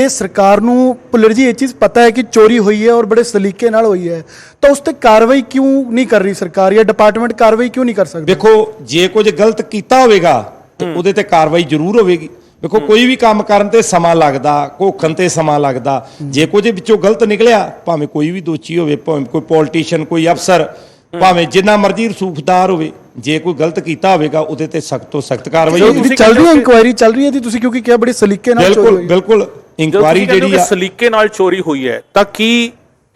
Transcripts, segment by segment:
ਇਹ ਸਰਕਾਰ ਨੂੰ ਭੁੱਲਰ ਜੀ ਇਹ ਚੀਜ਼ ਪਤਾ ਹੈ ਕਿ ਚੋਰੀ ਹੋਈ ਹੈ ਔਰ ਬੜੇ ਸਲੀਕੇ ਨਾਲ ਹੋਈ ਹੈ। ਤਾਂ ਉਸ ਤੇ ਕਾਰਵਾਈ ਕਿਉਂ ਨਹੀਂ ਕਰ ਰਹੀ ਸਰਕਾਰ ਜਾਂ ਡਿਪਾਰਟਮੈਂਟ ਕਾਰਵਾਈ ਕਿਉਂ ਨਹੀਂ ਕਰ ਸਕਦਾ? ਦੇਖੋ ਜੇ ਕੁਝ ਗਲਤ ਕੀਤਾ ਹੋਵੇਗਾ ਤੇ ਉਹਦੇ ਤੇ ਕਾਰਵਾਈ ਜ਼ਰੂਰ ਹੋਵੇਗੀ। ਦੇਖੋ ਕੋਈ ਵੀ ਕੰਮ ਕਰਨ ਤੇ ਸਮਾਂ ਲੱਗਦਾ ਘੋਖਣ ਤੇ ਸਮਾਂ ਲੱਗਦਾ ਜੇ ਕੁਝ ਵਿੱਚੋਂ ਗਲਤ ਨਿਕਲਿਆ ਭਾਵੇਂ ਕੋਈ ਵੀ ਦੋਸ਼ੀ ਹੋਵੇ ਭਾਵੇਂ ਕੋਈ ਪੋਲੀਟੀਸ਼ੀਅਨ ਕੋਈ ਅਫਸਰ ਭਾਵੇਂ ਜਿੰਨਾ ਮਰਜ਼ੀ ਰਸੂਖਦਾਰ ਹੋਵੇ ਜੇ ਕੋਈ ਗਲਤ ਕੀਤਾ ਹੋਵੇਗਾ ਉਹਦੇ ਤੇ ਸਖਤ ਤੋਂ ਸਖਤ ਕਾਰਵਾਈ ਹੋਵੇਗੀ। ਚੱਲ ਰਹੀ ਹੈ ਇਨਕੁਆਇਰੀ ਚੱਲ ਰਹੀ ਹੈ ਜੀ ਤੁਸੀਂ ਕਿਉਂਕਿ ਕਿਹਾ ਬੜੇ ਸਲੀਕੇ ਨਾਲ ਚੋਰੀ ਬਿਲਕੁਲ। ਬਿਲਕੁਲ। ਇਨਕੁਆਰੀ ਜਿਹੜੀ ਆ ਸਲੀਕੇ ਨਾਲ ਚੋਰੀ ਹੋਈ ਹੈ ਤਾਂ ਕੀ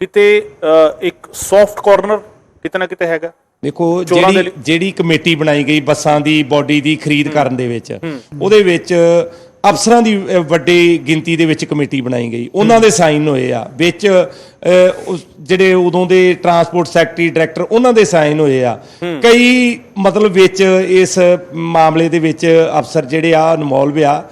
ਕਿਤੇ ਇੱਕ ਸੌਫਟ ਕਾਰਨਰ ਕਿਤੇ ਨਾ ਕਿਤੇ ਹੈਗਾ? ਦੇਖੋ ਜਿਹੜੀ ਜਿਹੜੀ ਕਮੇਟੀ ਬਣਾਈ ਗਈ ਬੱਸਾਂ ਦੀ ਬਾਡੀ ਦੀ ਖਰੀਦ ਕਰਨ ਦੇ ਵਿੱਚ ਉਹਦੇ ਵਿੱਚ ਅਫਸਰਾਂ ਦੀ ਵੱਡੀ ਗਿਣਤੀ ਦੇ ਵਿੱਚ ਕਮੇਟੀ ਬਣਾਈ ਗਈ। ਉਹਨਾਂ ਦੇ ਸਾਈਨ ਹੋਏ ਆ। ਵਿੱਚ ਜਿਹੜੇ ਉਦੋਂ ਦੇ ਟਰਾਂਸਪੋਰਟ ਸੈਕਟਰੀ ਡਾਇਰੈਕਟਰ ਉਹਨਾਂ ਦੇ ਸਾਈਨ ਹੋਏ ਆ। ਕਈ ਮਤਲਬ ਵਿੱਚ ਇਸ ਮਾਮਲੇ ਦੇ ਵਿੱਚ ਅਫਸਰ ਜਿਹੜੇ ਆ ਇਨਵੋਲਵ ਆ।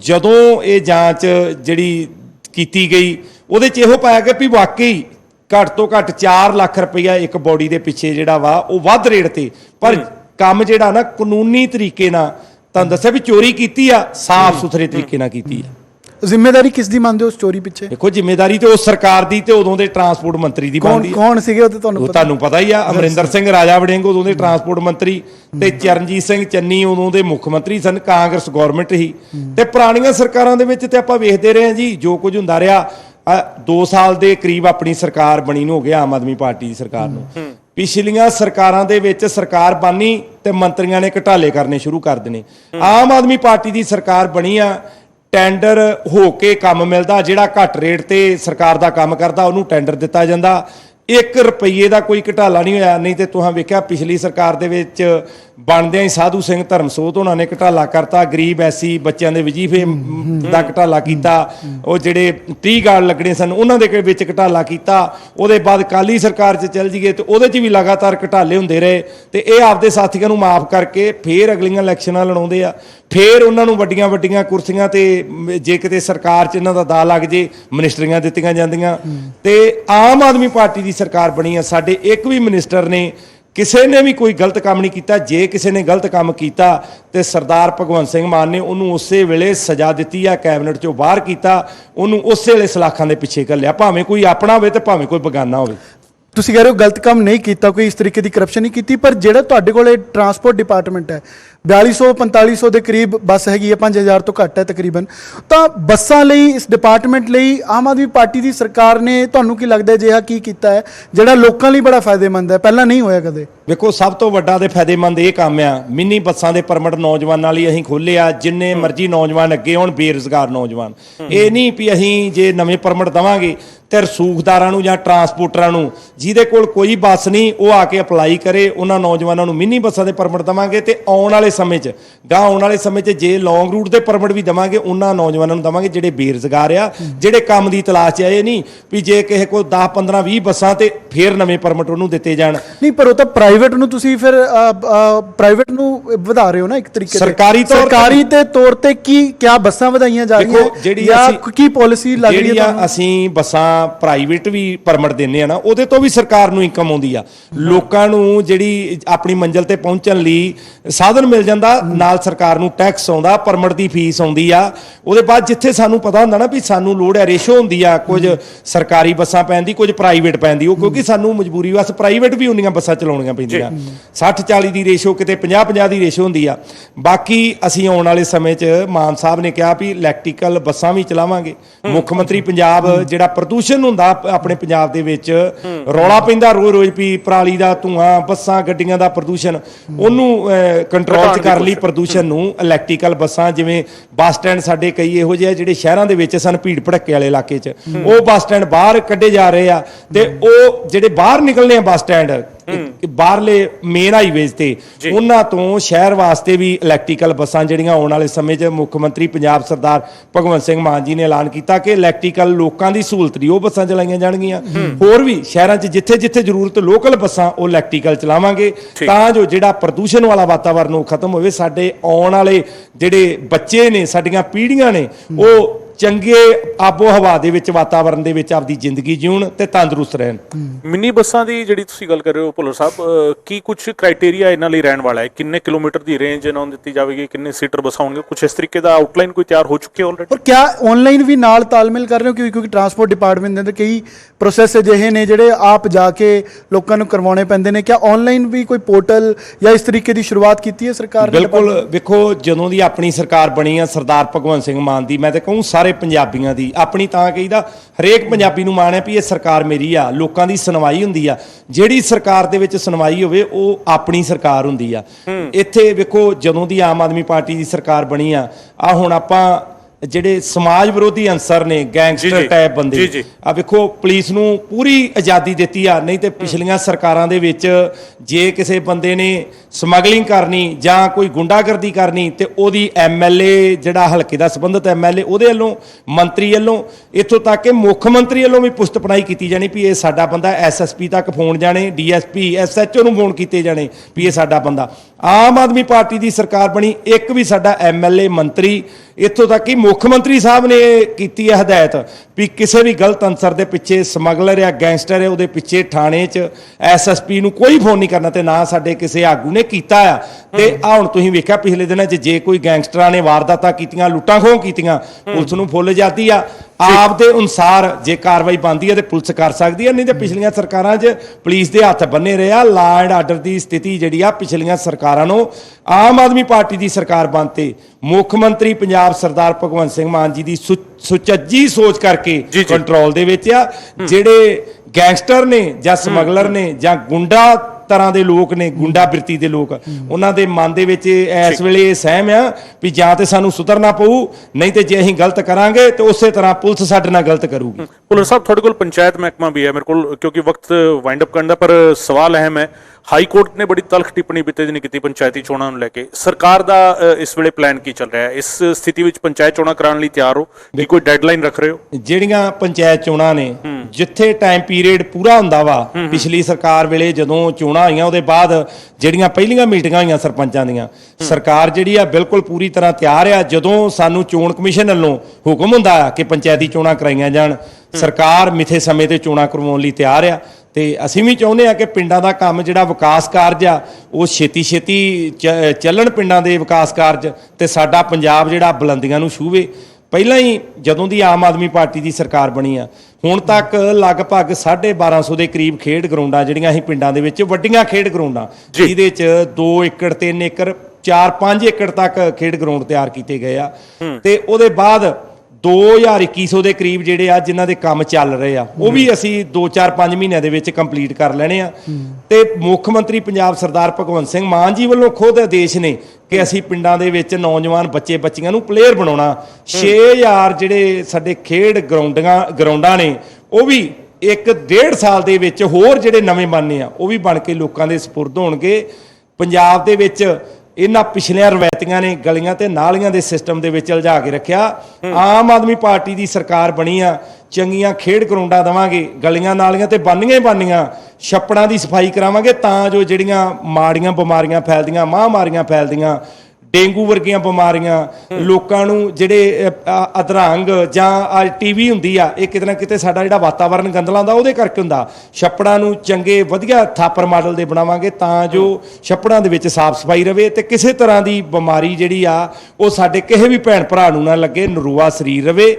ਜਦੋਂ ਇਹ ਜਾਂਚ ਜਿਹੜੀ ਕੀਤੀ ਗਈ ਉਹਦੇ ਚ ਇਹੋ ਪਾਇਆ ਗਿਆ ਵੀ ਵਾਕਈ ਘੱਟ ਤੋਂ ਘੱਟ 4 ਲੱਖ ਰੁਪਈਆ ਇੱਕ ਬੋਡੀ ਦੇ ਪਿੱਛੇ ਜਿਹੜਾ ਵਾ ਉਹ ਵੱਧ ਰੇਟ ਤੇ। ਪਰ ਕੰਮ ਜਿਹੜਾ ਨਾ ਕਾਨੂੰਨੀ ਤਰੀਕੇ ਨਾਲ ਤੁਹਾਨੂੰ ਦੱਸਿਆ ਵੀ ਚੋਰੀ ਕੀਤੀ ਆ ਸਾਫ਼ ਸੁਥਰੇ ਤਰੀਕੇ ਨਾਲ ਕੀਤੀ ਆ। ਜ਼ਿੰਮੇਵਾਰੀ ਕਿਸ ਦੀ ਮੰਨਦੇ ਹੋ ਉਸ ਚੋਰੀ ਪਿੱਛੇ? ਦੇਖੋ ਜ਼ਿੰਮੇਵਾਰੀ ਤੇ ਉਸ ਸਰਕਾਰ ਦੀ ਤੇ ਉਦੋਂ ਦੇ ਟਰਾਂਸਪੋਰਟ ਮੰਤਰੀ ਦੀ ਕੌਣ ਬਣਦੀ ਆ। ਕੌਣ ਸੀਗੇ ਉਹ ਤੇ ਤੁਹਾਨੂੰ ਉਹ ਪਤਾ? ਤੁਹਾਨੂੰ ਪਤਾ ਹੀ ਆ ਅਮਰਿੰਦਰ ਸਿੰਘ ਰਾਜਾ ਵੜਿੰਗ ਉਦੋਂ ਦੇ ਟਰਾਂਸਪੋਰਟ ਮੰਤਰੀ ਤੇ ਚਰਨਜੀਤ ਸਿੰਘ ਚੰਨੀ ਉਦੋਂ ਦੇ ਮੁੱਖ ਮੰਤਰੀ ਸਨ ਕਾਂਗਰਸ ਗਵਰਨਮੈਂਟ ਹੀ। ਤੇ ਪੁਰਾਣੀਆਂ ਸਰਕਾਰਾਂ ਦੇ ਵਿੱਚ ਤੇ ਆਪਾਂ ਵੇਖਦੇ ਰਹੇ ਹਾਂ ਜੀ ਜੋ ਕੁਝ ਹੁੰਦਾ ਰਿਹਾ 2 ਸਾਲ ਦੇ ਕਰੀਬ ਆਪਣੀ ਸਰਕਾਰ ਬਣੀ ਨੂੰ ਹੋ ਗਿਆ ਆਮ ਆਦਮੀ ਪਾਰਟੀ ਦੀ ਸਰਕਾਰ ਨੂੰ। ਪਿਛਲੀਆਂ ਸਰਕਾਰਾਂ ਦੇ ਵਿੱਚ ਸਰਕਾਰ ਬਾਨੀ ਤੇ ਮੰਤਰੀਆਂ ਨੇ ਘਟਾਲੇ ਕਰਨੇ ਸ਼ੁਰੂ ਕਰ ਦੇਣੇ। ਆਮ ਆਦਮੀ ਪਾਰਟੀ ਦੀ ਸਰਕਾਰ ਬਣੀ ਆ ਟੈਂਡਰ ਹੋ ਕੇ ਕੰਮ ਮਿਲਦਾ, ਜਿਹੜਾ ਘੱਟ ਰੇਟ ਤੇ ਸਰਕਾਰ ਦਾ ਕੰਮ ਕਰਦਾ, ਉਹਨੂੰ ਟੈਂਡਰ ਦਿੱਤਾ ਜਾਂਦਾ। 1 ਰੁਪਏ ਦਾ ਕੋਈ ਘਟਾਲਾ ਨਹੀਂ ਹੋਇਆ, ਨਹੀਂ ਤੇ ਤੁਸੀਂ ਵੇਖਿਆ, ਪਿਛਲੀ ਸਰਕਾਰ ਦੇ ਵਿੱਚ ਬਣਦਿਆਂ ਹੀ ਸਾਧੂ ਸਿੰਘ ਧਰਮਸੋਤ ਉਹਨਾਂ ਨੇ ਘਟਾਲਾ ਕਰਤਾ, ਗਰੀਬ ਐਸੀ ਬੱਚਿਆਂ ਦੇ ਵਜੀਫੇ ਦਾ ਘਟਾਲਾ ਕੀਤਾ। ਉਹ ਜਿਹੜੇ 30 ਗਾਰਡ ਲੱਗਣੇ ਸਨ, ਉਹਨਾਂ ਦੇ ਵਿੱਚ ਘਟਾਲਾ ਕੀਤਾ। ਉਹਦੇ ਬਾਅਦ ਕਾਲੀ ਸਰਕਾਰ 'ਚ ਚੱਲ ਜੀਏ ਤੇ ਉਹਦੇ 'ਚ ਵੀ ਲਗਾਤਾਰ ਘਟਾਲੇ ਹੁੰਦੇ ਰਹੇ। ਤੇ ਇਹ ਆਪਦੇ ਸਾਥੀਆਂ ਨੂੰ ਮਾਫ ਕਰਕੇ ਫੇਰ ਅਗਲੀਆਂ ਇਲੈਕਸ਼ਨਾਂ ਲੜਾਉਂਦੇ ਆ। ਫੇਰ ਉਹਨਾਂ ਨੂੰ ਵੱਡੀਆਂ ਵੱਡੀਆਂ ਕੁਰਸੀਆਂ ਤੇ, ਜੇ ਕਿਤੇ ਸਰਕਾਰ 'ਚ ਇਹਨਾਂ ਦਾ ਦਾ ਲੱਗ ਜੇ, ਮਿਨਿਸਟਰੀਆਂ ਦਿੱਤੀਆਂ ਜਾਂਦੀਆਂ। ਤੇ ਆਮ ਆਦਮੀ ਪਾਰਟੀ ਦੀ ਸਰਕਾਰ ਬਣੀ ਆ। ਸਾਡੇ ਇੱਕ ਵੀ ਮਿਨਿਸਟਰ ਨੇ ਕਿਸੇ ਨੇ ਵੀ ਕੋਈ ਗਲਤ ਕੰਮ ਨਹੀਂ ਕੀਤਾ, ਜੇ ਕਿਸੇ ਨੇ ਗਲਤ ਕੰਮ ਕੀਤਾ ਤੇ ਸਰਦਾਰ ਭਗਵੰਤ ਸਿੰਘ ਮਾਨ ਨੇ ਉਹਨੂੰ ਉਸੇ ਵੇਲੇ ਸਜ਼ਾ ਦਿੱਤੀ ਆ, ਕੈਬਨਿਟ ਚੋਂ ਬਾਹਰ ਕੀਤਾ, ਉਹਨੂੰ ਉਸੇ ਵੇਲੇ ਸਲਾਖਾਂ ਦੇ ਪਿੱਛੇ ਘੱਲਿਆ, ਭਾਵੇਂ ਕੋਈ ਆਪਣਾ ਹੋਵੇ ਤੇ ਭਾਵੇਂ ਕੋਈ ਬਗਾਨਾ ਹੋਵੇ। ਤੁਸੀਂ ਕਹਿ ਰਹੇ ਹੋ ਗਲਤ ਕੰਮ ਨਹੀਂ ਕੀਤਾ, ਕੋਈ ਇਸ ਤਰੀਕੇ ਦੀ ਕਰਪਸ਼ਨ ਨਹੀਂ ਕੀਤੀ, ਪਰ ਜਿਹੜਾ ਤੁਹਾਡੇ ਕੋਲੇ ਟਰਾਂਸਪੋਰਟ ਡਿਪਾਰਟਮੈਂਟ ਹੈ 4200 4500 ਦੇ ਕਰੀਬ ਬੱਸ ਹੈਗੀ ਹੈ 5000 ਤੋਂ ਘੱਟ ਹੈ ਤਕਰੀਬਨ। ਤਾਂ ਬੱਸਾਂ ਲਈ, ਇਸ ਡਿਪਾਰਟਮੈਂਟ ਲਈ ਆਮ ਆਦਮੀ ਪਾਰਟੀ ਦੀ ਸਰਕਾਰ ਨੇ ਤੁਹਾਨੂੰ ਕੀ ਲੱਗਦਾ ਹੈ ਜਿਹਾ ਕੀ ਕੀਤਾ ਹੈ, ਜਿਹੜਾ ਲੋਕਾਂ ਲਈ ਬੜਾ ਫਾਇਦੇਮੰਦ ਹੈ? ਪਹਿਲਾਂ ਨਹੀਂ ਹੋਇਆ ਕਦੇ। ਵੇਖੋ ਸਭ ਤੋਂ ਵੱਡਾ ਤੇ ਫਾਇਦੇਮੰਦ ਇਹ ਕੰਮ ਆ ਮਿੰਨੀ ਬੱਸਾਂ ਦੇ ਪਰਮਿਟ ਨੌਜਵਾਨਾਂ ਲਈ ਅਸੀਂ ਖੋਲੇ ਆ ਜਿੰਨੇ ਮਰਜ਼ੀ ਨੌਜਵਾਨ ਅੱਗੇ ਹੋਣ ਬੇਰੁਜ਼ਗਾਰ ਨੌਜਵਾਨ। ਇਹ ਨਹੀਂ ਵੀ ਅਸੀਂ ਜੇ ਨਵੇਂ ਪਰਮਿਟ ਦਵਾਂਗੇ ਤੇ ਰਸੂਖਦਾਰਾਂ ਨੂੰ ਜਾਂ ਟਰਾਂਸਪੋਰਟਰਾਂ ਨੂੰ ਜਿਹਦੇ ਕੋਲ ਕੋਈ ਬੱਸ ਨਹੀਂ ਉਹ ਆ ਕੇ ਅਪਲਾਈ ਕਰੇ ਉਹਨਾਂ ਨੌਜਵਾਨਾਂ ਨੂੰ ਮਿੰਨੀ ਬੱਸਾਂ ਦੇ ਪਰਮਿਟ ਦਵਾਂਗੇ ਤੇ ਆਉਣ ਵਾਲੇ ਸਮੇਂ 'ਚ ਗਾਂ ਆਉਣ ਵਾਲੇ ਸਮੇਂ 'ਚ ਜੇ ਲੌਂਗ ਰੂਟ ਦੇ ਪਰਮਿਟ ਵੀ ਦਵਾਂਗੇ ਉਹਨਾਂ ਨੌਜਵਾਨਾਂ ਨੂੰ ਦਵਾਂਗੇ ਜਿਹੜੇ ਬੇਰੁਜ਼ਗਾਰ ਆ ਜਿਹੜੇ ਕੰਮ ਦੀ ਤਲਾਸ਼ 'ਚ ਆਏ ਨਹੀਂ ਵੀ ਜੇ ਕਿਸੇ ਕੋਲ 10 15 20 ਬੱਸਾਂ ਤੇ ਫੇਰ ਨਵੇਂ ਪਰਮਿਟ ਉਹਨੂੰ ਦਿੱਤੇ ਜਾਣ। ਨਹੀਂ ਪਰ ਉਹ ਤਾਂ ਪ੍ਰਾਈਵੇਟ ਨੂੰ ਤੁਸੀਂ ਫਿਰ ਪ੍ਰਾਈਵੇਟ ਨੂੰ ਵਧਾ ਰਹੇ ਹੋ ਨਾ ਇੱਕ ਤਰੀਕੇ ਤੇ। ਸਰਕਾਰੀ ਤੌਰ ਸਰਕਾਰੀ ਤੇ ਤੌਰ ਤੇ ਕੀ ਕਿਆ ਬੱਸਾਂ ਵਧਾਈਆਂ ਜਾ ਰਹੀਆਂ ਜਾਂ ਕੀ ਪਾਲਿਸੀ ਲੱਗ ਰਹੀ ਹੈ? ਅਸੀਂ ਬੱਸਾਂ ਪ੍ਰਾਈਵੇਟ ਵੀ ਪਰਮਿਟ ਦਿੰਨੇ ਆ ਨਾ ਉਹਦੇ ਤੋਂ ਵੀ ਸਰਕਾਰ ਨੂੰ ਇਨਕਮ ਆਉਂਦੀ ਆ। ਲੋਕਾਂ ਨੂੰ ਜਿਹੜੀ ਆਪਣੀ ਮੰਜ਼ਿਲ ਤੇ ਪਹੁੰਚਣ ਲਈ ਸਾਧਨ ਮਿਲ ਜਾਂਦਾ ਨਾਲ ਸਰਕਾਰ ਨੂੰ ਟੈਕਸ ਆਉਂਦਾ ਪਰਮਿਟ ਦੀ ਫੀਸ ਆਉਂਦੀ ਆ। ਉਹਦੇ ਬਾਅਦ ਜਿੱਥੇ ਸਾਨੂੰ ਪਤਾ ਹੁੰਦਾ ਨਾ ਵੀ ਸਾਨੂੰ ਲੋੜ ਹੈ ਰੇਸ਼ੋ ਹੁੰਦੀ ਆ ਕੁਝ ਸਰਕਾਰੀ ਬੱਸਾਂ ਪੈਂਦੀ ਕੁਝ ਪ੍ਰਾਈਵੇਟ ਪੈਂਦੀ ਉਹ ਕਿਉਂਕਿ ਸਾਨੂੰ ਮਜਬੂਰੀ ਵਸ ਪ੍ਰਾਈਵੇਟ ਵੀ ਉਨੀਆਂ ਬੱਸਾਂ ਚਲਾਉਣੀਆਂ ਪੈਂਦੀਆਂ 60 40 ਦੀ ਰੇਸ਼ੋ ਕਿਤੇ 50 50 ਦੀ ਰੇਸ਼ੋ ਹੁੰਦੀ ਆ। ਬਾਕੀ ਅਸੀਂ ਆਉਣ ਵਾਲੇ ਸਮੇਂ 'ਚ ਮਾਨ ਸਾਹਿਬ ਨੇ ਕਿਹਾ ਵੀ ਇਲੈਕਟ੍ਰੀਕਲ ਬੱਸਾਂ ਵੀ ਚਲਾਵਾਂਗੇ। ਮੁੱਖ ਮੰਤਰੀ ਪੰਜਾਬ ਜਿਹੜਾ ਪ੍ਰਦੂਸ਼ਣ ਹੁੰਦਾ ਆਪ- ਆਪਣੇ ਪੰਜਾਬ ਦੇ ਵਿੱਚ ਰੌਲਾ ਪੈਂਦਾ ਰੋਜ਼ ਰੋਜ਼ ਵੀ ਪਰਾਲੀ ਦਾ ਧੂਆਂ ਬੱਸਾਂ ਗੱਡੀਆਂ ਦਾ ਪ੍ਰਦੂਸ਼ਣ। ਉਹਨੂੰ ਕੰਟਰੋਲ 'ਚ ਦੀ ਕਰਨ ਲਈ। ਪ੍ਰਦੂਸ਼ਣ ਨੂੰ ਇਲੈਕਟ੍ਰੀਕਲ ਬੱਸਾਂ ਜਿਵੇਂ ਬੱਸ ਸਟੈਂਡ ਸਾਡੇ ਕਈ ਇਹੋ ਜਿਹੇ ਆ ਜਿਹੜੇ ਸ਼ਹਿਰਾਂ ਦੇ ਵਿੱਚ ਸਨ ਭੀੜ ਭੜੱਕੇ ਵਾਲੇ ਇਲਾਕੇ 'ਚ। ਉਹ ਬੱਸ ਸਟੈਂਡ ਬਾਹਰ ਕੱਢੇ ਜਾ ਰਹੇ ਆ ਤੇ ਉਹ ਜਿਹੜੇ ਬਾਹਰ ਨਿਕਲਨੇ ਆ ਬੱਸ ਸਟੈਂਡ ਬਾਹਰਲੇ ਮੇਨ ਹਾਈਵੇਜ਼ ਤੇ ਉਹਨਾਂ ਤੋਂ ਸ਼ਹਿਰ ਵਾਸਤੇ ਵੀ ਇਲੈਕਟ੍ਰੀਕਲ ਬੱਸਾਂ ਜਿਹੜੀਆਂ ਆਉਣ ਵਾਲੇ ਸਮੇਂ 'ਚ ਮੁੱਖ ਮੰਤਰੀ ਪੰਜਾਬ ਸਰਦਾਰ ਭਗਵੰਤ ਸਿੰਘ ਮਾਨ ਜੀ ਨੇ ਐਲਾਨ ਕੀਤਾ ਕਿ ਇਲੈਕਟ੍ਰੀਕਲ ਲੋਕਾਂ ਦੀ ਸਹੂਲਤ ਲਈ ਉਹ ਬੱਸਾਂ ਚਲਾਈਆਂ ਜਾਣਗੀਆਂ। ਹੋਰ ਵੀ ਸ਼ਹਿਰਾਂ 'ਚ ਜਿੱਥੇ ਜਿੱਥੇ ਜ਼ਰੂਰਤ ਲੋਕਲ ਬੱਸਾਂ ਉਹ ਇਲੈਕਟ੍ਰੀਕਲ ਚਲਾਵਾਂਗੇ। ਤਾਂ ਜੋ ਜਿਹੜਾ ਪ੍ਰਦੂਸ਼ਣ ਵਾਲਾ ਵਾਤਾਵਰਨ ਉਹ ਖਤਮ ਹੋਵੇ ਸਾਡੇ ਆਉਣ ਵਾਲੇ ਜਿਹੜੇ ਬੱਚੇ ਨੇ ਸਾਡੀਆਂ ਪੀੜ੍ਹੀਆਂ ਨੇ ਉਹ ਚੰਗੇ ਆਬੋ ਹਵਾ ਦੇ ਵਿੱਚ ਵਾਤਾਵਰਣ ਦੇ ਵਿੱਚ ਆਪਦੀ ਜ਼ਿੰਦਗੀ ਜਿਉਣ ਤੇ ਤੰਦਰੁਸਤ ਰਹਿਣ। ਮਿੰਨੀ ਬੱਸਾਂ ਦੀ ਜਿਹੜੀ ਤੁਸੀਂ ਗੱਲ ਕਰ ਰਹੇ ਹੋ ਭੁੱਲਰ ਸਾਹਿਬ ਕੀ ਕੁਝ ਕ੍ਰਾਈਟੇਰੀਆ ਇਹਨਾਂ ਲਈ ਰਹਿਣ ਵਾਲਾ ਹੈ? ਕਿੰਨੇ ਕਿਲੋਮੀਟਰ ਦੀ ਰੇਂਜ ਇਹਨਾਂ ਨੂੰ ਦਿੱਤੀ ਜਾਵੇਗੀ? ਕਿੰਨੇ ਸੀਟਰ ਬੱਸਾਂ ਹੋਣਗੀਆਂ? ਕੁਝ ਇਸ ਤਰੀਕੇ ਦਾ ਆਊਟਲਾਈਨ ਕੋਈ ਤਿਆਰ ਹੋ ਚੁੱਕੀ ਹੈ ਆਲਰੇਡੀ ਔਰ ਕਿਆ ਆਨਲਾਈਨ ਵੀ ਨਾਲ ਤਾਲਮੇਲ ਕਰ ਰਹੇ ਹੋ? ਕਿਉਂਕਿ ਕਿਉਂਕਿ ਟਰਾਂਸਪੋਰਟ ਡਿਪਾਰਟਮੈਂਟ ਦੇ ਅੰਦਰ ਕਈ ਪ੍ਰੋਸੈਸ ਅਜਿਹੇ ਨੇ ਜਿਹੜੇ ਆਪ ਜਾ ਕੇ ਲੋਕਾਂ ਨੂੰ ਕਰਵਾਉਣੇ ਪੈਂਦੇ ਨੇ। ਕਿਆ ਆਨਲਾਈਨ ਵੀ ਕੋਈ ਪੋਰਟਲ ਜਾਂ ਇਸ ਤਰੀਕੇ ਦੀ ਸ਼ੁਰੂਆਤ ਕੀਤੀ ਹੈ ਸਰਕਾਰ ਨੇ? ਬਿਲਕੁਲ ਵੇਖੋ ਜਦੋਂ ਦੀ ਆਪਣੀ ਸਰਕਾਰ ਬਣੀ ਆ ਸਰਦਾਰ ਭਗਵੰਤ ਸਿੰਘ ਮਾਨ ਦੀ ਮੈਂ ਤੇ ਕਹੂੰ ਸਾਰੇ ਪੰਜਾਬੀਆਂ ਦੀ। ਆਪਣੀ ਤਾਂ ਕਹੀਦਾ ਹਰੇਕ ਪੰਜਾਬੀ ਨੂੰ ਮਾਣ ਹੈ ਵੀ ਇਹ ਸਰਕਾਰ ਮੇਰੀ ਆ ਲੋਕਾਂ ਦੀ ਸੁਣਵਾਈ ਹੁੰਦੀ ਆ। ਜਿਹੜੀ ਸਰਕਾਰ ਦੇ ਵਿੱਚ ਸੁਣਵਾਈ ਹੋਵੇ ਉਹ ਆਪਣੀ ਸਰਕਾਰ ਹੁੰਦੀ ਆ। ਇੱਥੇ ਵੇਖੋ ਜਦੋਂ ਦੀ ਆਮ ਆਦਮੀ ਪਾਰਟੀ ਦੀ ਸਰਕਾਰ ਬਣੀ ਆ ਆ ਹੁਣ ਆਪਾਂ ਜਿਹੜੇ ਸਮਾਜ ਵਿਰੋਧੀ ਅੰਸਰ ਨੇ ਗੈਂਗਸਟਰ। ਟਾਈਪ ਬੰਦੇ। ਆ ਵੇਖੋ ਪੁਲਿਸ ਨੂੰ ਪੂਰੀ ਆਜ਼ਾਦੀ ਦਿੱਤੀ ਆ ਨਹੀਂ ਤੇ ਪਿਛਲੀਆਂ ਸਰਕਾਰਾਂ ਦੇ ਵਿੱਚ ਜੇ ਕਿਸੇ ਬੰਦੇ ਨੇ ਸਮਗਲਿੰਗ ਕਰਨੀ ਜਾਂ ਕੋਈ ਗੁੰਡਾਗਰਦੀ ਕਰਨੀ ਤੇ ਉਹਦੀ ਐਮਐਲਏ ਜਿਹੜਾ ਹਲਕੇ ਦਾ ਸੰਬੰਧਿਤ ਐਮਐਲਏ ਉਹਦੇ ਵੱਲੋਂ ਮੰਤਰੀ ਵੱਲੋਂ ਇੱਥੋਂ ਤੱਕ ਕਿ ਮੁੱਖ ਮੰਤਰੀ ਵੱਲੋਂ ਵੀ ਪੁਸਤ ਪਣਾਈ ਕੀਤੀ ਜਾਣੀ ਵੀ ਇਹ ਸਾਡਾ ਬੰਦਾ ਐਸਐਸਪੀ ਤੱਕ ਫੋਨ ਜਾਣੇ ਡੀਐਸਪੀ ਐਸਐਚਓ ਨੂੰ ਫੋਨ ਕੀਤੇ ਜਾਣੇ ਵੀ ਇਹ ਸਾਡਾ ਬੰਦਾ ਆਮ ਆਦਮੀ ਪਾਰਟੀ ਦੀ ਸਰਕਾਰ ਬਣੀ, ਇੱਕ ਵੀ ਸਾਡਾ ਐਮਐਲਏ ਮੰਤਰੀ, ਇੱਥੋਂ ਤੱਕ ਕਿ ਮੁੱਖ ਮੰਤਰੀ ਸਾਹਿਬ ਨੇ ਕੀਤੀ ਹੈ ਹਦਾਇਤ। ਵੀ ਕਿਸੇ ਵੀ ਗਲਤ ਅੰਸਰ ਦੇ ਪਿੱਛੇ ਸਮਗਲਰ ਜਾਂ ਗੈਂਗਸਟਰ ਹੈ ਉਹਦੇ ਪਿੱਛੇ ਥਾਣੇ 'ਚ ਐਸਐਸਪੀ ਨੂੰ ਕੋਈ ਫੋਨ ਨਹੀਂ ਕਰਨਾ ਤੇ ਨਾ ਸਾਡੇ ਕਿਸੇ ਆਗੂ ਨੇ ਕੀਤਾ ਆ। ਤੇ ਆ ਹੁਣ ਤੁਸੀਂ ਵੇਖਿਆ ਪਿਛਲੇ ਦਿਨਾਂ 'ਚ ਜੇ ਕੋਈ ਗੈਂਗਸਟਰਾਂ ਨੇ ਵਾਰਦਾਤਾਂ ਕੀਤੀਆਂ ਲੁੱਟਾਂ ਖੋਹ ਕੀਤੀਆਂ ਪੁਲਿਸ ਨੂੰ ਫੁੱਲ ਜਾਂਦੀ ਆ। ਆਪ ਦੇ ਅਨੁਸਾਰ ਜੇ ਕਾਰਵਾਈ ਬੰਦੀ ਹੈ ਤੇ ਪੁਲਿਸ ਕਰ ਸਕਦੀ ਹੈ ਨਹੀਂ ਤੇ ਪਿਛਲੀਆਂ ਸਰਕਾਰਾਂ 'ਚ ਪੁਲਿਸ ਦੇ ਹੱਥ ਬੰਨੇ ਰਹੇ ਲਾ ਐਂਡ ਆਰਡਰ ਦੀ ਸਥਿਤੀ ਜਿਹੜੀ ਆ ਪਿਛਲੀਆਂ ਸਰਕਾਰਾਂ ਨੂੰ ਆਮ ਆਦਮੀ ਪਾਰਟੀ ਦੀ ਸਰਕਾਰ ਬਣਤੇ ਮੁੱਖ ਮੰਤਰੀ ਪੰਜਾਬ ਸਰਦਾਰ ਭਗਵੰਤ ਸਿੰਘ ਮਾਨ ਜੀ ਦੀ ਸੁਚੱਜੀ ਸੋਚ ਕਰਕੇ। ਕੰਟਰੋਲ ਦੇ ਵਿੱਚ ਆ। ਜਿਹੜੇ ਗੈਂਗਸਟਰ ਨੇ ਜਾਂ ਸਮਗਲਰ ਨੇ ਜਾਂ ਗੁੰਡਾ ਤਰ੍ਹਾਂ ਦੇ ਲੋਕ ਨੇ ਗੁੰਡਾ ਬਿਰਤੀ ਦੇ ਲੋਕ ਉਹਨਾਂ ਦੇ ਮਨ ਦੇ ਵਿੱਚ ਇਸ ਵੇਲੇ ਇਹ ਸਹਿਮ ਆ ਵੀ ਜਾਂ ਤੇ ਸਾਨੂੰ ਸੁਧਰਨਾ ਪਊ ਨਹੀਂ ਤੇ ਜੇ ਅਸੀਂ ਗਲਤ ਕਰਾਂਗੇ ਤੇ ਉਸੇ ਤਰ੍ਹਾਂ ਪੁਲਿਸ ਸਾਡੇ ਨਾਲ ਗਲਤ ਕਰੂਗੀ। ਭੁੱਲਰ ਸਾਹਿਬ ਤੁਹਾਡੇ ਕੋਲ ਪੰਚਾਇਤ ਮਹਿਕਮਾ ਵੀ ਹੈ ਮੇਰੇ ਕੋਲ ਕਿਉਂਕਿ ਵਕਤ ਵਾਈਂਡ ਅਪ ਕਰਨ ਦਾ ਪਰ ਸਵਾਲ ਅਹਿਮ ਹੈ। ਹਾਈ ਕੋਰਟ ਨੇ ਬੜੀ ਤਲਖ ਟਿੱਪਣੀ ਬੀਤੇ ਦਿਨ ਕੀਤੀ ਪੰਚਾਇਤੀ ਚੋਣਾਂ ਨੂੰ ਲੈ ਕੇ। ਸਰਕਾਰ ਦਾ ਇਸ ਵੇਲੇ ਪਲਾਨ ਕੀ ਚੱਲ ਰਿਹਾ? ਹੈ ਇਸ ਸਥਿਤੀ ਵਿੱਚ ਪੰਚਾਇਤ ਚੋਣਾਂ ਕਰਾਉਣ ਲਈ ਤਿਆਰ ਹੋ? ਕੀ ਕੋਈ ਡੈਡਲਾਈਨ ਰੱਖ ਰਹੇ ਹੋ? ਜਿਹੜੀਆਂ ਪੰਚਾਇਤ ਚੋਣਾਂ ਨੇ ਜਿੱਥੇ ਟਾਈਮ ਪੀਰੀਅਡ ਪੂਰਾ ਹੁੰਦਾ ਵਾ ਪਿਛਲੀ ਸਰਕਾਰ ਵੇਲੇ ਜਦੋਂ ਚੋਣਾਂ ਹੋਈਆਂ ਉਹਦੇ ਬਾਅਦ ਜਿਹੜੀਆਂ ਪਹਿਲੀਆਂ ਮੀਟਿੰਗਾਂ ਹੋਈਆਂ ਸਰਪੰਚਾਂ ਦੀਆਂ ਸਰਕਾਰ ਜਿਹੜੀ ਆ ਬਿਲਕੁਲ ਪੂਰੀ ਤਰ੍ਹਾਂ ਤਿਆਰ ਆ। ਜਦੋਂ ਸਾਨੂੰ ਚੋਣ ਕਮਿਸ਼ਨ ਵੱਲੋਂ ਹੁਕਮ ਹੁੰਦਾ ਆ ਕਿ ਪੰਚਾਇਤੀ ਚੋਣਾਂ ਕਰਾਈਆਂ ਜਾਣ ਸਰਕਾਰ ਮਿੱਥੇ ਸਮੇਂ ਤੇ ਚੋਣਾਂ ਕਰਵਾਉਣ ਲਈ ਤਿਆਰ ਆ। ਤੇ ਅਸੀਂ ਵੀ ਚਾਹੁੰਦੇ ਆ ਕਿ ਪਿੰਡਾਂ ਦਾ ਕੰਮ ਜਿਹੜਾ ਵਿਕਾਸ ਕਾਰਜ ਆ ਉਹ ਛੇਤੀ ਛੇਤੀ ਚੱਲਣ ਪਿੰਡਾਂ ਦੇ ਵਿਕਾਸ ਕਾਰਜ ਤੇ ਸਾਡਾ ਪੰਜਾਬ ਜਿਹੜਾ ਬੁਲੰਦੀਆਂ ਨੂੰ ਛੂਵੇ। ਪਹਿਲਾਂ ਹੀ ਜਦੋਂ ਦੀ ਆਮ ਆਦਮੀ ਪਾਰਟੀ ਦੀ ਸਰਕਾਰ ਬਣੀ ਆ ਹੁਣ ਤੱਕ ਲਗਭਗ 1250 ਦੇ ਕਰੀਬ ਖੇਡ ਗਰਾਊਂਡਾਂ ਜਿਹੜੀਆਂ ਅਸੀਂ ਪਿੰਡਾਂ ਦੇ ਵਿੱਚ ਵੱਡੀਆਂ ਖੇਡ ਗਰਾਊਂਡਾਂ ਜਿਹਦੇ ਚ 2 ਏਕੜ 3 ਏਕੜ 4-5 ਏਕੜ ਤੱਕ ਖੇਡ ਗਰਾਊਂਡ ਤਿਆਰ ਕੀਤੇ ਗਏ ਆ। ਤੇ ਉਹਦੇ ਬਾਅਦ 2100 ਦੇ ਕਰੀਬ ਜਿਹੜੇ ਆ ਜਿਨ੍ਹਾਂ ਦੇ ਕੰਮ ਚੱਲ ਰਹੇ ਆ ਉਹ ਵੀ ਅਸੀਂ 2-4-5 ਮਹੀਨਿਆਂ ਦੇ ਵਿੱਚ ਕੰਪਲੀਟ ਕਰ ਲੈਣੇ ਆ। ਤੇ ਮੁੱਖ ਮੰਤਰੀ ਪੰਜਾਬ ਸਰਦਾਰ ਭਗਵੰਤ ਸਿੰਘ ਮਾਨ ਜੀ ਵੱਲੋਂ ਖੁਦ ਆਦੇਸ਼ ਨੇ ਕਿ ਅਸੀਂ ਪਿੰਡਾਂ ਦੇ ਵਿੱਚ ਨੌਜਵਾਨ ਬੱਚੇ ਬੱਚੀਆਂ ਨੂੰ ਪਲੇਅਰ ਬਣਾਉਣਾ। 6000 ਜਿਹੜੇ ਸਾਡੇ ਖੇਡ ਗਰਾਊਂਡਾਂ ਗਰਾਊਂਡਾਂ ਨੇ ਉਹ ਵੀ ਇੱਕ ਡੇਢ ਸਾਲ ਦੇ ਵਿੱਚ ਹੋਰ ਜਿਹੜੇ ਨਵੇਂ ਬਣਨੇ ਆ ਉਹ ਵੀ ਬਣ ਕੇ ਲੋਕਾਂ ਦੇ ਸਪੁਰਦ ਹੋਣਗੇ। ਪੰਜਾਬ ਦੇ ਵਿੱਚ ਇਹਨਾਂ ਪਿਛਲੀਆਂ ਰਵਾਇਤੀਆਂ ਨੇ ਗਲੀਆਂ ਤੇ ਨਾਲੀਆਂ ਦੇ ਸਿਸਟਮ ਦੇ ਵਿੱਚ ਉਲਝਾ ਕੇ ਰੱਖਿਆ। ਆਮ ਆਦਮੀ ਪਾਰਟੀ ਦੀ ਸਰਕਾਰ ਬਣੀ ਆ, ਚੰਗੀਆਂ ਖੇਡ ਗਰਾਊਂਡਾਂ ਦਵਾਂਗੇ, ਗਲੀਆਂ ਨਾਲੀਆਂ ਤੇ ਬੰਨੀਆਂ ਹੀ ਬੰਨੀਆਂ, ਛੱਪੜਾਂ ਦੀ ਸਫ਼ਾਈ ਕਰਾਵਾਂਗੇ ਤਾਂ ਜੋ ਜਿਹੜੀਆਂ ਮਾੜੀਆਂ ਬਿਮਾਰੀਆਂ ਫੈਲਦੀਆਂ ਮਹਾਂਮਾਰੀਆਂ ਫੈਲਦੀਆਂ ਡੇਂਗੂ ਵਰਗੀਆਂ ਬਿਮਾਰੀਆਂ ਲੋਕਾਂ ਨੂੰ ਜਿਹੜੇ ਅਧਰੰਗ ਜਾਂ ਟੀਵੀ ਹੁੰਦੀ ਆ ਇਹ ਕਿਤੇ ਨਾ ਕਿਤੇ ਸਾਡਾ ਜਿਹੜਾ ਵਾਤਾਵਰਣ ਗੰਦਲਾ ਹੁੰਦਾ ਉਹਦੇ ਕਰਕੇ ਹੁੰਦਾ। ਛੱਪੜਾਂ ਨੂੰ ਚੰਗੇ ਵਧੀਆ ਥਾਪਰ ਮਾਡਲ ਦੇ ਬਣਾਵਾਂਗੇ ਤਾਂ ਜੋ ਛੱਪੜਾਂ ਦੇ ਵਿੱਚ ਸਾਫ਼ ਸਫ਼ਾਈ ਰਵੇ ਤੇ ਕਿਸੇ ਤਰ੍ਹਾਂ ਦੀ ਬਿਮਾਰੀ ਜਿਹੜੀ ਆ ਉਹ ਸਾਡੇ ਕਿਸੇ ਵੀ ਭੈਣ ਭਰਾ ਨੂੰ ਨਾ ਲੱਗੇ ਨਰੂਆ ਸਰੀਰ ਰਵੇ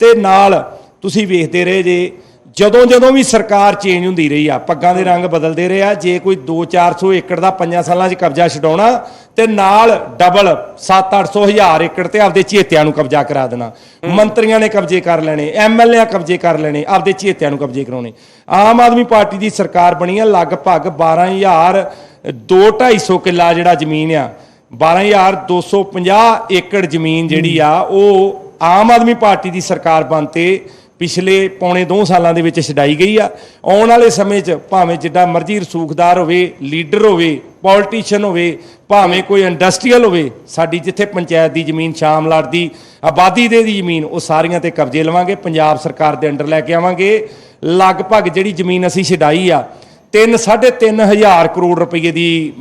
ਤੇ ਨਾਲ ਤੁਸੀਂ ਵੇਖਦੇ ਰਹੇ ਜੇ ਜਦੋਂ ਜਦੋਂ ਵੀ ਸਰਕਾਰ ਚੇਂਜ ਹੁੰਦੀ ਰਹੀ ਆ ਪੱਗਾਂ ਦੇ ਰੰਗ ਬਦਲਦੇ ਰਹੇ ਆ ਜੇ ਕੋਈ 2-400 ਏਕੜ ਦਾ ਪੰਜਾਂ ਸਾਲਾਂ 'ਚ ਕਬਜ਼ਾ ਛਡਾਉਣਾ ਤੇ ਨਾਲ ਡਬਲ 7-800 ਹਜ਼ਾਰ ਏਕੜ ਤੇ ਆਪਦੇ ਚੇਤਿਆਂ ਨੂੰ ਕਬਜ਼ਾ ਕਰਾ ਦੇਣਾ। ਮੰਤਰੀਆਂ ਨੇ ਕਬਜ਼ੇ ਕਰ ਲੈਣੇ ਐਮਐਲਏ ਕਬਜ਼ੇ ਕਰ ਲੈਣੇ ਆਪਦੇ ਚੇਤਿਆਂ ਨੂੰ ਕਬਜ਼ੇ ਕਰਾਉਣੇ। ਆਮ ਆਦਮੀ ਪਾਰਟੀ ਦੀ ਸਰਕਾਰ ਬਣੀ ਆ ਲਗਭਗ 12000 2-250 ਕਿੱਲਾ ਜਿਹੜਾ ਜ਼ਮੀਨ ਆ 12250 ਏਕੜ ਜ਼ਮੀਨ ਜਿਹੜੀ ਆ ਉਹ ਆਮ ਆਦਮੀ ਪਾਰਟੀ ਦੀ ਸਰਕਾਰ ਬਣਤੇ ਪਿਛਲੇ ਪੌਣੇ 2 ਸਾਲਾਂ ਦੇ ਵਿੱਚ ਛਡਾਈ ਗਈ ਆ। ਆਉਣ ਵਾਲੇ ਸਮੇਂ 'ਚ ਭਾਵੇਂ ਜਿੱਡਾ ਮਰਜ਼ੀ ਰਸੂਖਦਾਰ ਹੋਵੇ ਲੀਡਰ ਹੋਵੇ ਪੋਲੀਟੀਸ਼ੀਅਨ ਹੋਵੇ ਭਾਵੇਂ ਕੋਈ ਇੰਡਸਟਰੀਅਲ ਹੋਵੇ ਸਾਡੀ ਜਿੱਥੇ ਪੰਚਾਇਤ ਦੀ ਜ਼ਮੀਨ ਸ਼ਾਮਲਾਟ ਦੀ ਆਬਾਦੀ ਦੇ ਦੀ ਜ਼ਮੀਨ ਉਹ ਸਾਰੀਆਂ ਤੇ ਕਬਜ਼ੇ ਲਵਾਂਗੇ ਪੰਜਾਬ ਸਰਕਾਰ ਦੇ ਅੰਡਰ ਲੈ ਕੇ ਆਵਾਂਗੇ। ਲਗਭਗ ਜਿਹੜੀ ਜ਼ਮੀਨ ਅਸੀਂ ਛਡਾਈ ਆ ਤਿੰਨ ਸਾਢੇ ਤਿੰਨ ਹਜ਼ਾਰ ਕਰੋੜ ਰੁਪਏ ਦੀ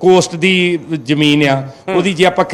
ਕੋਸਟ ਦੀ ਜ਼ਮੀਨ ਆ। ਉਹਦੀ ਜੇ ਆਪਾਂ